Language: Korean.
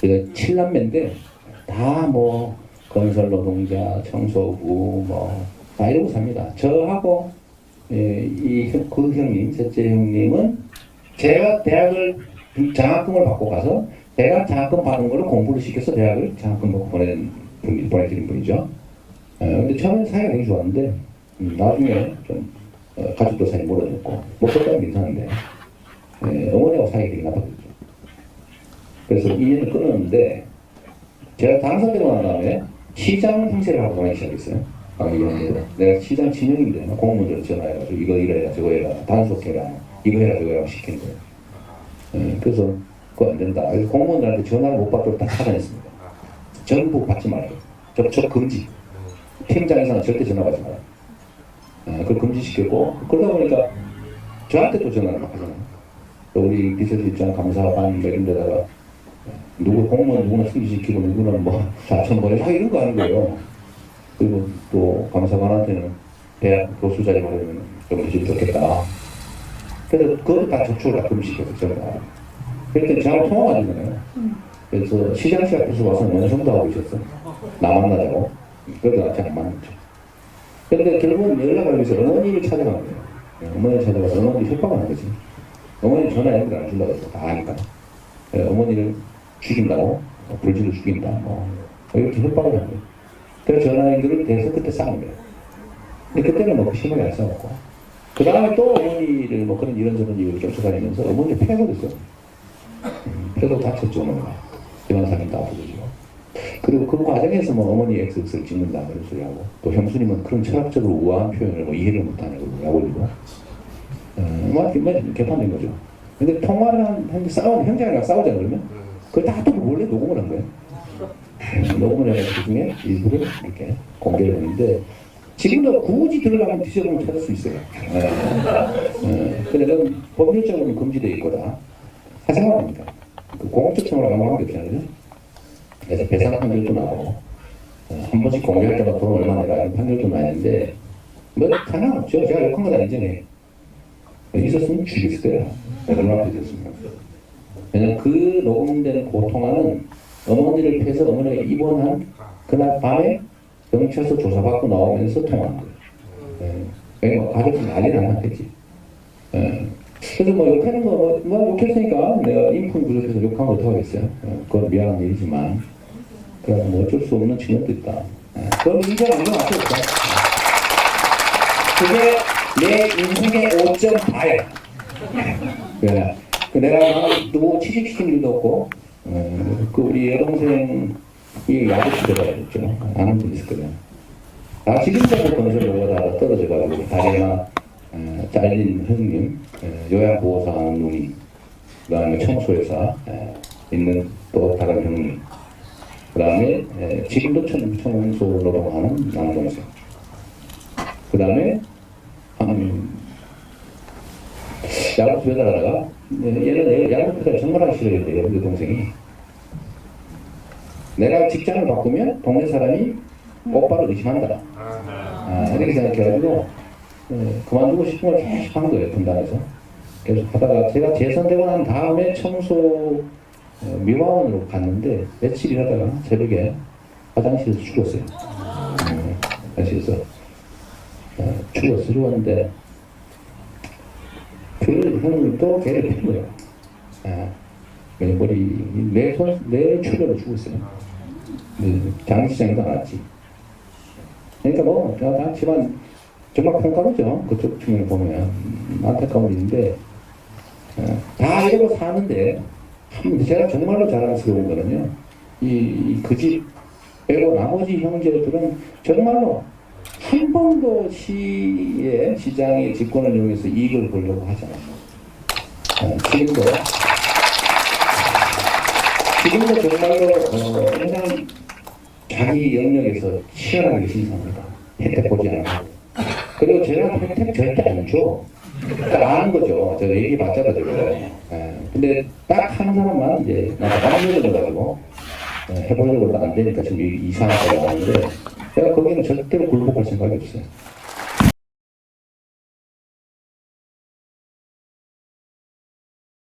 그 7남매인데 다 뭐 건설 노동자, 청소부 뭐다 이러고 삽니다. 저하고 예, 이그 형님, 셋째 형님은 제가 대학을 장학금을 받고 가서 대학 장학금 받은 걸로 공부를 시켜서 대학을 장학금 받고 보낸 분, 보내드린 분이죠. 어, 근데 처음에 사이가 되게 좋았는데 음, 나중에 좀 어, 가족도 사이 멀어졌고 목소리는 괜찮은데 예, 어머니하고 사이가 되게 나빠졌죠. 그래서 인연을 끊었는데 제가 당선되고 난 다음에 시장 행세를 하고 보내기 시작했어요. 강의원으로 내가 시장 진영인데 공무원들 전화해가지고 이거 이래라 저거 해라 단속해라 이거 해라 저거 해라 시키는 거예요. 예, 그래서 그거 안 된다. 그래서 공무원들한테 전화를 못 받도록 다 차단했습니다. 전부 받지 말아요. 저, 저 금지. 팀장 이상은 절대 전화 받지 말아요. 예, 그걸 금지시켰고 그러다 보니까 저한테 또 전화를 막 하잖아요. 또 우리 비서실장 감사반 뭐 이런 데다가 누구 공무원 누구는 승진시키고 누구는 뭐 자천 보내고 다 이런 거 하는 거예요. 그리고 또 감사관한테는 대학 교수 자리 받으면 좀 해주면 좋겠다. 그래서 그것도 다 저축을 다 금지시켰어요. 제가. 그랬더니 저하고 통화가 되잖아요. 그래서 시장시 앞에서 와서 원성도 하고 있었어. 나 만나자고. 그래도 나한테 안 만났죠. 근데 결국은 연락을 위해서 어머니를 찾아간 거예요. 네, 어머니를 찾아가서 어머니 협박을 한 거지. 어머니 전화 연결 안 준다고 해서 다 아니까. 예, 어머니를 죽인다고, 어, 불지를 죽인다, 뭐, 이렇게 협박을 한 거예요. 그래서 전화 연결을 돼서 그때 싸운 거예요. 근데 그때는 뭐 심하게 안 싸웠고. 그 다음에 또 어머니를 뭐 그런 이런저런 이유로 쫓아다니면서 어머니 패고 됐어요. 음, 패도 다쳤죠, 어머니가. 기관사님도 아프고요. 그리고 그 과정에서 뭐 어머니 XX를 찍는다 그런 소리 하고 또 형수님은 그런 철학적으로 우아한 표현을 뭐 이해를 못하냐고 약올리고 어, 뭐 정말 개판된 거죠. 근데 통화를 한, 한 싸우 형제랑 싸우자 그러면 그걸 다 또 몰래 녹음을 한 거예요. 음, 녹음을 해서 그 중에 일부를 이렇게 공개를 했는데 지금도 굳이 들어가면 뒤져보면 찾을 수 있어요. 예. 예. 근데 그건 법률적으로 금지되어 있거다. 사생활입니다. 그 공적청으로 가면 게 없잖아요. 그래서 배상 판결도 나오고 어, 한 번씩 공개할 때마다 돈 얼마 이런 판결도 나는데 뭐 하나 없죠. 제가 욕한 건 아니잖아요. 있었으면 죽였을 거야. 내가 얼마나 되셨습니까? 왜냐면 그 녹음된 고통하는 어머니를 패서 어머니가 입원한 그날 밤에 경찰서 조사받고 나오면서 통화한 거예요. 예. 그러니까 가족이 난리 났겠지. 예. 그래서 뭐 욕하는 거, 뭐, 뭐 욕했으니까 내가 인품 그룹에서 욕하면 어떡하겠어요. 어, 그건 미안한 일이지만. 그래서 뭐 어쩔 수 없는 측면도 있다. 예. 그건 인정 안 일어났죠. 그게 내 인생의 5.4야. 그래. 그 내가 누구 취직시킨 일도 없고, 어, 그 우리 여동생이 야구 시대가 됐죠. 아는 분 있을 거예요. 나 지금까지 건설로가 다 떨어져가지고 다리나 어, 잘린 형님, 어, 요양보호사 하는 누님, 그 다음에 청소회사 에, 있는 또 다른 형님, 그 다음에 지금도 청, 청소 노동하는 남동생, 그 다음에 한 야구 집에 가다가 얘는 야구를 정말 하기 싫어했대요, 그 동생이. 내가 직장을 바꾸면 동네 사람이 오빠를 의심한다. 아, 이렇게 생각해가지고 어, 그만두고 싶은 걸 계속 하는 거예요, 분당에서. 계속 하다가 제가 재선되고 난 다음에 청소 어, 미화원으로 갔는데 며칠 일하다가 새벽에 화장실에서 죽었어요. 음, 화장실에서 어, 죽었어, 죽었는데 그 형이 또뺀 거예요. 아, 내 머리, 내 손, 내 출혈로 죽었어요. 네, 장시장에서 나왔지. 그러니까 뭐, 다, 다 집안 정말 평가하죠. 그쪽 측면을 보면. 음, 안타까운 일인데, 어, 다 이러고 사는데, 참, 제가 정말로 자랑스러운 거는요, 이, 그집 빼고 나머지 형제들은 정말로 한 번도 시의 시장의 직권을 이용해서 이익을 보려고 하지 않아요. 어, 지금도, 지금도 정말로, 어, 항상 자기 영역에서 치열하게 신상합니다. 혜택 보지 않고. 그리고 제가 혜택 절대 안 줘. 그러니까 아는 거죠. 저 얘기 받잖아, 저거. 예. 근데 딱 한 사람만 이제, 강요를 가지고 예, 해보려고 안 되니까 지금 이- 이상하게 나오는데, 제가 거기는 절대로 굴복할 생각이 없어요.